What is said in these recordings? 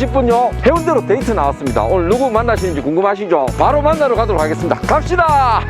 20분요. 해운대로 데이트 나왔습니다. 오늘 누구 만나시는지 궁금하시죠? 바로 만나러 가도록 하겠습니다. 갑시다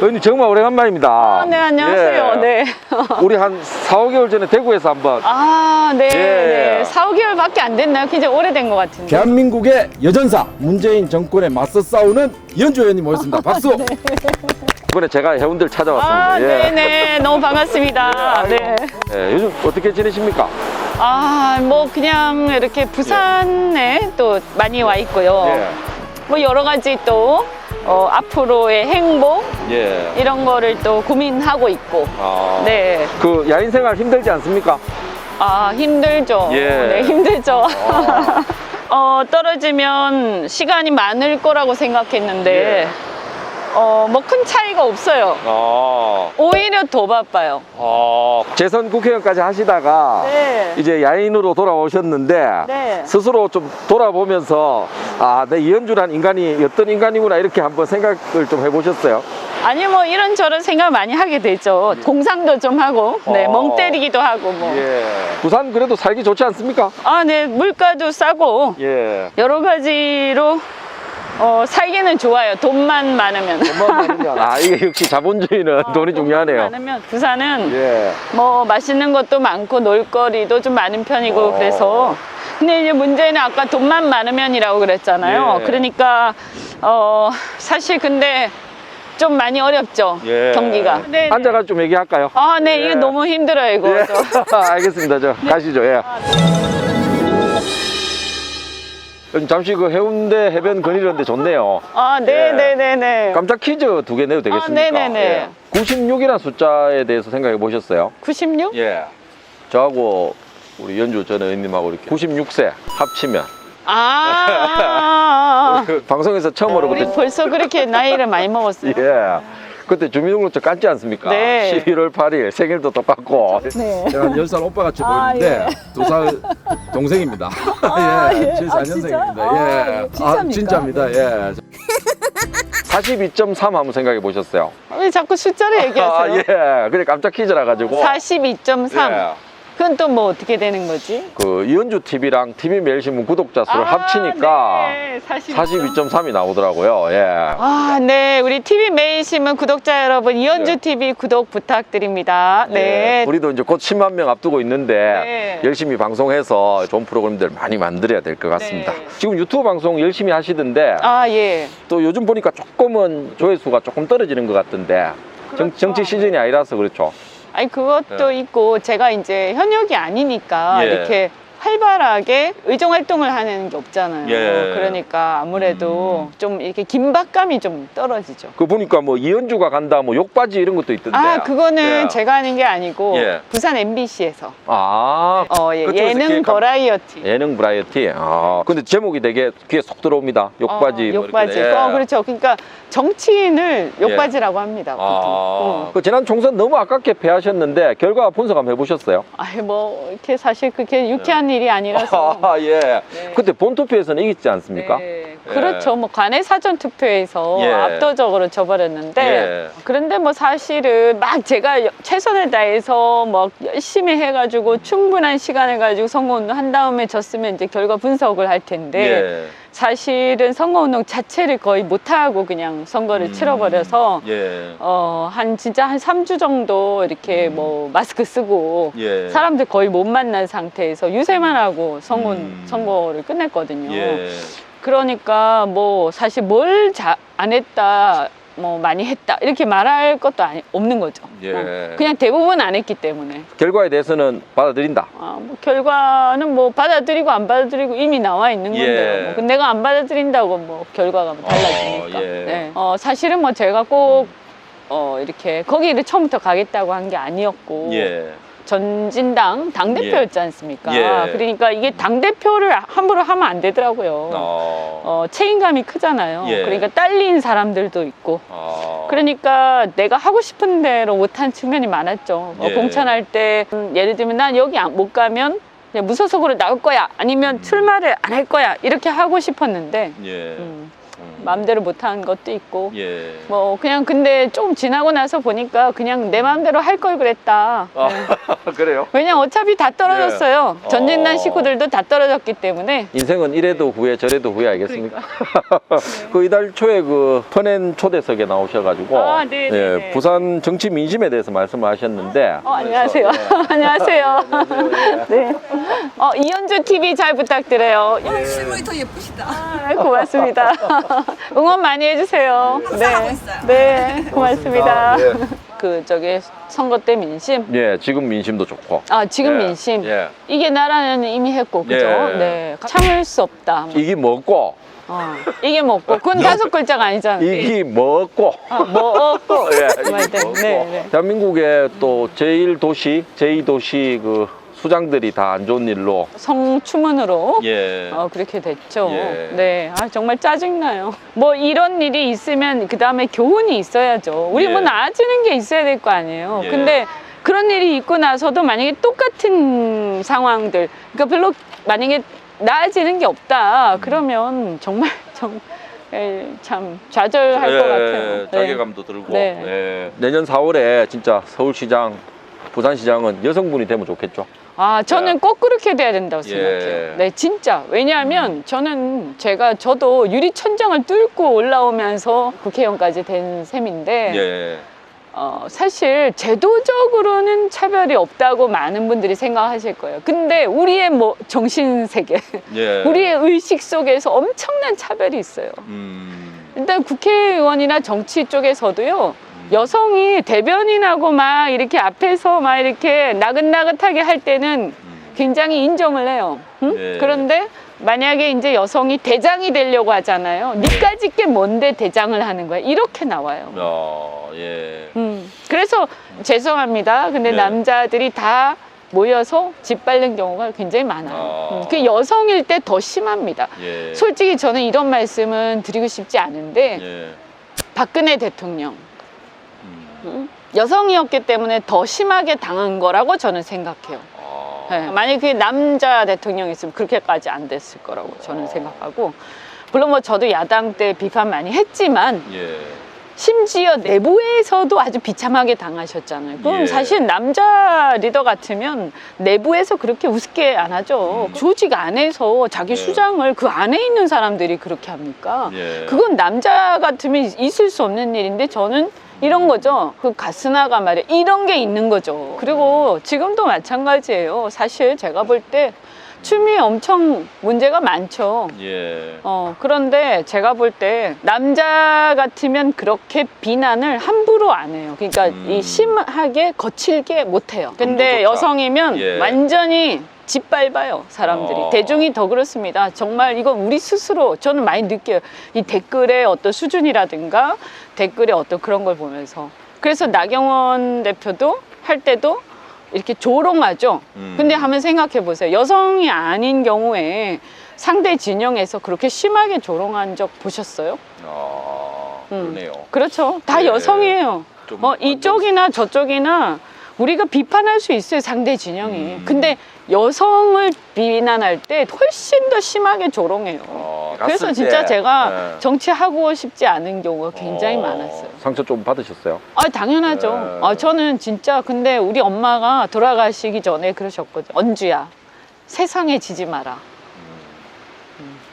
의원님 정말 오래간만입니다 아, 네, 안녕하세요. 예. 네. 우리 한 4, 5개월 전에 대구에서 한번 아, 네. 예. 네. 4, 5개월밖에 안 됐나요? 굉장히 오래된 것 같은데. 대한민국의 여전사 문재인 정권에 맞서 싸우는 이현주 의원님 모셨습니다. 박수. 이번에 제가 해운대를 찾아왔습니다 아, 예. 네 네. 너무 반갑습니다. 네. 예, 요즘 어떻게 지내십니까? 아, 뭐, 그냥 이렇게 부산에 또 많이 와 있고요. 예. 뭐, 여러 가지 또, 어, 앞으로의 행복, 예. 이런 거를 또 고민하고 있고. 아, 네. 그 야인 생활 힘들지 않습니까? 아, 힘들죠. 예. 네, 힘들죠. 아. 어, 떨어지면 시간이 많을 거라고 생각했는데, 예. 어, 뭐 큰 차이가 없어요. 아, 오히려 더 바빠요. 아, 재선 국회의원까지 하시다가 네. 이제 야인으로 돌아오셨는데 네. 스스로 좀 돌아보면서 아, 내 이현주란 인간이 어떤 인간이구나 이렇게 한번 생각을 좀 해보셨어요? 아니, 뭐 이런저런 생각 많이 하게 되죠. 공상도 좀 하고, 네, 어. 멍 때리기도 하고, 뭐. 예. 부산 그래도 살기 좋지 않습니까? 아, 네, 물가도 싸고, 예. 여러 가지로, 어, 살기는 좋아요. 돈만 많으면. 돈만 많으면 아 이게 역시 자본주의는 어, 돈이 중요하네요. 많으면 부산은 예. 뭐 맛있는 것도 많고 놀거리도 좀 많은 편이고 어. 그래서 근데 이제 문제는 아까 돈만 많으면이라고 그랬잖아요. 예. 그러니까 어 사실 근데 좀 많이 어렵죠 예. 경기가. 네, 네. 앉아가 좀 얘기할까요? 아, 네, 예. 이거 너무 힘들어요, 이거. 예. 저. 알겠습니다. 저 가시죠. 예. 아, 네. 잠시 그 해운대 해변 거리는데 좋네요. 아, 네, 예. 네, 네, 네. 깜짝 퀴즈 두 개 내도 되겠습니까? 아, 네네 네. 96이라는 숫자에 대해서 생각해 보셨어요? 96? 예. 저하고 우리 연주 전 의원님하고 이렇게 96세 합치면 아, 아, 아, 아. 그 방송에서 처음으로 우리 그때 벌써 그렇게 나이를 많이 먹었어요. 예. 그때 주민등록증 깠지 않습니까? 네. 11월 8일 생일도 똑같고 네. 제가 한 10살 오빠 같이 아, 보이는데 두살 동생입니다. 아, 예. 예, 아, 74년생입니다. 진짜? 아, 예. 진짜입니까? 진짜입니다. 예. 42.3 한번 생각해 보셨어요? 왜 자꾸 숫자를 얘기하세요? 아, 예. 그래 깜짝 퀴즈라 가지고 42.3. 예. 그건 또 뭐 어떻게 되는 거지? 그 이현주 TV랑 TV 매일신문 구독자 수를 아, 합치니까 네, 42.3. 42.3이 나오더라고요. 예. 아, 네. 우리 TV 매일신문 구독자 여러분, 이현주 네. TV 구독 부탁드립니다. 네. 예. 우리도 이제 곧 10만 명 앞두고 있는데 네. 열심히 방송해서 좋은 프로그램들 많이 만들어야 될 것 같습니다. 네. 지금 유튜브 방송 열심히 하시던데 아, 예. 또 요즘 보니까 조금은 조회수가 조금 떨어지는 것 같던데 정, 그렇죠. 정치 시즌이 아니라서 그렇죠. 아니, 그것도 있고, 제가 이제 현역이 아니니까 예. 이렇게 활발하게 의정 활동을 하는 게 없잖아요. 예. 그러니까 아무래도 음. 좀 이렇게 긴박감이 좀 떨어지죠. 그 보니까 뭐 이현주가 간다, 뭐 욕바지 이런 것도 있던데. 아, 그거는 예. 제가 하는 게 아니고 예. 부산 MBC에서 아, 어, 예, 그쪽에서 예능 기획한- 버라이어티. 예능 브라이어티. 아, 근데 제목이 되게 귀에 쏙 들어옵니다. 욕바지. 어, 뭐 욕바지. 이렇게. 예. 어, 그렇죠. 그러니까 정치인을 욕바지라고 합니다. 보통. 아, 어. 그 지난 총선 너무 아깝게 패하셨는데 결과 분석 한번 해보셨어요? 아이 뭐 이렇게 사실 그게 유쾌한 일이 아니라서. 아, 예. 네. 그때 본투표에서는 이기지 않습니까? 네. 예. 그렇죠. 뭐 관내 사전 투표에서 예. 압도적으로 져버렸는데 예. 그런데 뭐 사실은 막 제가 여- 최선을 다해서 막 열심히 해가지고 충분한 시간을 가지고 선거운동 한 다음에 졌으면 이제 결과 분석을 할 텐데 예. 사실은 선거운동 자체를 거의 못하고 그냥 선거를 음. 치러버려서 예. 어, 한 진짜 한 3주 정도 이렇게 음. 뭐 마스크 쓰고 예. 사람들 거의 못 만난 상태에서 유세만 하고 선거, 음. 선거를 끝냈거든요. 예. 그러니까 뭐 사실 뭘 안 했다, 뭐 많이 했다 이렇게 말할 것도 아니, 없는 거죠. 예. 어, 그냥 대부분 안 했기 때문에 결과에 대해서는 받아들인다. 아, 뭐 결과는 뭐 받아들이고 안 받아들이고 이미 나와 있는 예. 건데요. 뭐. 내가 안 받아들인다고 뭐 결과가 뭐 달라지니까. 어, 예. 네. 어, 사실은 뭐 제가 꼭 어, 이렇게 거기를 처음부터 가겠다고 한 게 아니었고 예. 전진당 당 대표였지 않습니까? 예. 그러니까 이게 당 대표를 함부로 하면 안 되더라고요. 어. 어, 책임감이 크잖아요. 예. 그러니까 딸린 사람들도 있고. 어. 그러니까 내가 하고 싶은 대로 못한 측면이 많았죠. 어, 예. 공천할 때 음, 예를 들면 난 여기 안- 못 가면 그냥 무소속으로 나올 거야. 아니면 음. 출마를 안 할 거야. 이렇게 하고 싶었는데 예. 음, 마음대로 못한 것도 있고 예. 뭐 그냥 근데 좀 지나고 나서 보니까 그냥 내 마음대로 할 걸 그랬다. 아, 네. 그래요? 왜냐 어차피 다 떨어졌어요. 예. 전진단 어. 식구들도 다 떨어졌기 때문에 인생은 이래도 후회 저래도 후회 아니겠습니까? 그러니까. 그 이달 초에 그 펀앤 초대석에 나오셔가지고 아, 네, 네, 예, 네. 부산 정치 민심에 대해서 말씀을 하셨는데 어, 안녕하세요. 안녕하세요. 네. 어, 이현주 TV 잘 부탁드려요. 실물이 더 예쁘시다. 아, 고맙습니다. 응원 많이 해주세요. 항상 하고 있어요. 네, 고맙습니다. 예. 그 저기 선거 때 민심. 예, 지금 민심도 좋고 아 지금 예, 민심. 예. 이게 나라는 이미 했고 그죠? 예. 네. 참을 수 없다. 이게 뭐고 어, 이게 먹고 그건 다섯 글자가 아니잖아. 이게 뭐고 아, 먹고. 예. 이게 뭐고. 네, 네. 대한민국의 또 제1도시, 제2도시 그 수장들이 다 안 좋은 일로 성추문으로 예. 어, 그렇게 됐죠. 예. 네. 아, 정말 짜증나요. 뭐 이런 일이 있으면 그 다음에 교훈이 있어야죠. 우리 예. 뭐 나아지는 게 있어야 될 거 아니에요. 예. 근데 그런 일이 있고 나서도 만약에 똑같은 상황들, 그러니까 별로 만약에 나아지는 게 없다. 그러면 정말 정, 에, 참 좌절할 것 같아요. 네. 예, 자괴감도 들고 네. 예. 내년 4월에 진짜 서울시장, 부산시장은 여성분이 되면 좋겠죠. 아, 저는 예. 꼭 그렇게 돼야 된다고 예. 생각해요. 네, 진짜. 왜냐하면 저는 제가 저도 유리 천장을 뚫고 올라오면서 국회의원까지 된 셈인데, 예. 어, 사실 제도적으로는 차별이 없다고 많은 분들이 생각하실 거예요. 근데 우리의 뭐 정신 세계, 예. 우리의 의식 속에서 엄청난 차별이 있어요. 음. 일단 국회의원이나 정치 쪽에서도요, 여성이 대변인하고 막 이렇게 앞에서 막 이렇게 나긋나긋하게 할 때는 음. 굉장히 인정을 해요. 응? 예. 그런데 만약에 이제 여성이 대장이 되려고 하잖아요. 니까지 게 뭔데 대장을 하는 거야? 이렇게 나와요. 어, 예. 음. 그래서 죄송합니다. 근데 네. 남자들이 다 모여서 짓밟는 경우가 굉장히 많아요. 아. 음. 그 여성일 때 더 심합니다. 예. 솔직히 저는 이런 말씀은 드리고 싶지 않은데 예. 박근혜 대통령? 여성이었기 때문에 더 심하게 당한 거라고 저는 생각해요. 아. 네. 만약에 그게 남자 대통령이었으면 그렇게까지 안 됐을 거라고 저는 생각하고 물론 뭐 저도 야당 때 비판 많이 했지만 예. 심지어 내부에서도 아주 비참하게 당하셨잖아요. 그럼 예. 사실 남자 리더 같으면 내부에서 그렇게 우습게 안 하죠. 음. 조직 안에서 자기 예. 수장을 그 안에 있는 사람들이 그렇게 합니까? 예. 그건 남자 같으면 있을 수 없는 일인데 저는 이런 거죠. 그 가스나가 말이야. 이런 게 있는 거죠. 그리고 지금도 마찬가지예요. 사실 제가 볼 때 춤이 엄청 문제가 많죠. 예. 어, 그런데 제가 볼 때 남자 같으면 그렇게 비난을 함부로 안 해요. 그러니까 음. 이 심하게 거칠게 못 해요. 근데. 여성이면 예. 완전히 짓밟아요, 사람들이. 어. 대중이 더 그렇습니다. 정말 이건 우리 스스로 저는 많이 느껴요. 이 댓글의 어떤 수준이라든가 댓글의 어떤 그런 걸 보면서. 그래서 나경원 대표도 할 때도 이렇게 조롱하죠. 음. 근데 한번 생각해 보세요. 여성이 아닌 경우에 상대 진영에서 그렇게 심하게 조롱한 적 보셨어요? 아, 음. 그러네요. 그렇죠. 다 예. 여성이에요. 좀 어, 이쪽이나 저쪽이나 우리가 비판할 수 있어요, 상대 진영이. 음. 근데 여성을 비난할 때 훨씬 더 심하게 조롱해요. 어, 그래서 진짜 때, 제가 예. 정치하고 싶지 않은 경우가 굉장히 어, 많았어요. 상처 좀 받으셨어요? 아, 당연하죠. 네. 아, 저는 진짜 근데 우리 엄마가 돌아가시기 전에 그러셨거든요. 언주야, 세상에 지지 마라.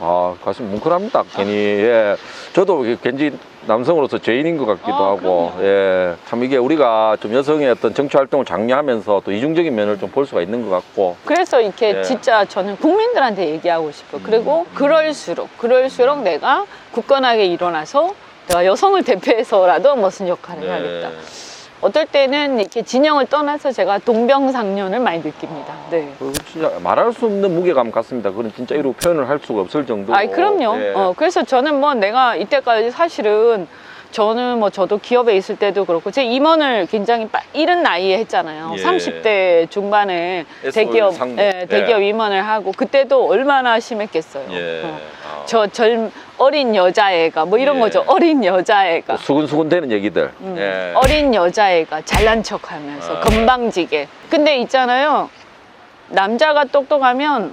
아, 가슴 뭉클합니다. 괜히 예. 저도 괜히 남성으로서 죄인인 것 같기도 아, 하고, 그럼요. 예. 참 이게 우리가 좀 여성의 어떤 정치 활동을 장려하면서 또 이중적인 면을 좀 볼 수가 있는 것 같고, 그래서 이렇게 예. 진짜 저는 국민들한테 얘기하고 싶어요. 그리고 그럴수록, 그럴수록 내가 굳건하게 일어나서 내가 여성을 대표해서라도 무슨 역할을 해야겠다. 어떨 때는 이렇게 진영을 떠나서 제가 동병상련을 많이 느낍니다. 네. 그 진짜 말할 수 없는 무게감 같습니다. 그런 진짜 이로 표현을 할 수가 없을 정도로. 아이, 그럼요. 예. 어, 그래서 저는 뭐 내가 이때까지 사실은 저는 뭐 저도 기업에 있을 때도 그렇고 제 임원을 굉장히 빠, 이른 나이에 했잖아요. 예. 30대 중반에 대기업. 예, 대기업 예. 임원을 하고 그때도 얼마나 심했겠어요. 예. 어. 아. 저 젊, 어린 여자애가 뭐 이런 예. 거죠. 어린 여자애가. 또 수근수근 되는 얘기들. 음, 예. 어린 여자애가 잘난 척 하면서 아. 건방지게. 근데 있잖아요. 남자가 똑똑하면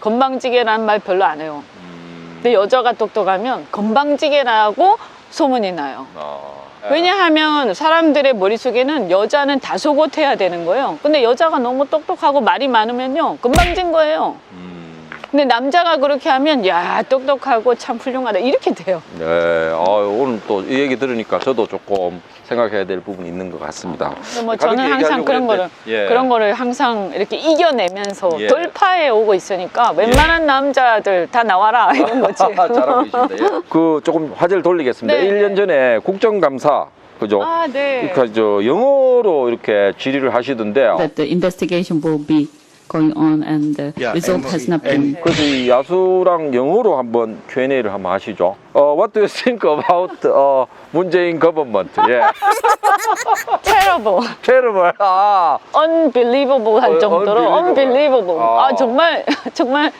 건방지게라는 말 별로 안 해요. 음, 근데 여자가 똑똑하면 건방지게라고 소문이 나요. 아. 왜냐하면 사람들의 머릿속에는 여자는 다소곳해야 되는 거예요. 근데 여자가 너무 똑똑하고 말이 많으면요. 금방진 거예요. 음. 근데 남자가 그렇게 하면 야 똑똑하고 참 훌륭하다 이렇게 돼요. 네, 아, 오늘 또 이 얘기 들으니까 저도 조금 생각해야 될 부분이 있는 것 같습니다. 뭐 저는 항상 그런 거를 그랬는데, 예. 그런 거를 항상 이렇게 이겨내면서 예. 돌파해 오고 있으니까 웬만한 남자들 다 나와라 이런 거지. 잘하고 계십니다. 예. 그 조금 화제를 돌리겠습니다. 네. 1년 전에 국정감사 그죠? 아 네. 그러니까 저 영어로 이렇게 질의를 하시던데 that the investigation will be going on and the Yeah, result and- has not been 그래서 이 야수랑 영어로 한번 Q&A를 한번 하시죠. 어, what do you think about 어, 문재인 government? 예. terrible, terrible. 아, unbelievable 할 어, 정도로 unbelievable. unbelievable. 아. 아 정말 정말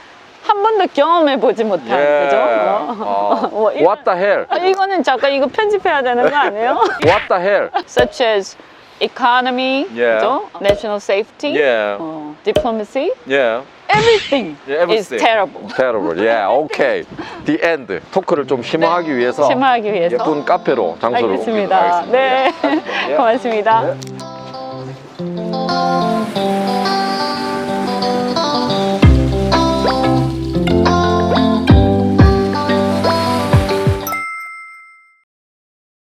한 번도 경험해 보지 못한 예. 그죠? 아, 뭐 이런- what the hell? 아, 이거는 잠깐 이거 편집해야 되는 거 아니에요? What the hell? Such as economy, Yeah. 그죠? national safety, Yeah. 어, diplomacy, Yeah. everything, Yeah, everything. is terrible. Terrible. Yeah. Okay. The end. 토크를 좀 심화하기 위해서 심화하기 위해서. 예쁜 카페로 장소를 옮기도록 알겠습니다. 하겠습니다. 네, 고맙습니다. 네.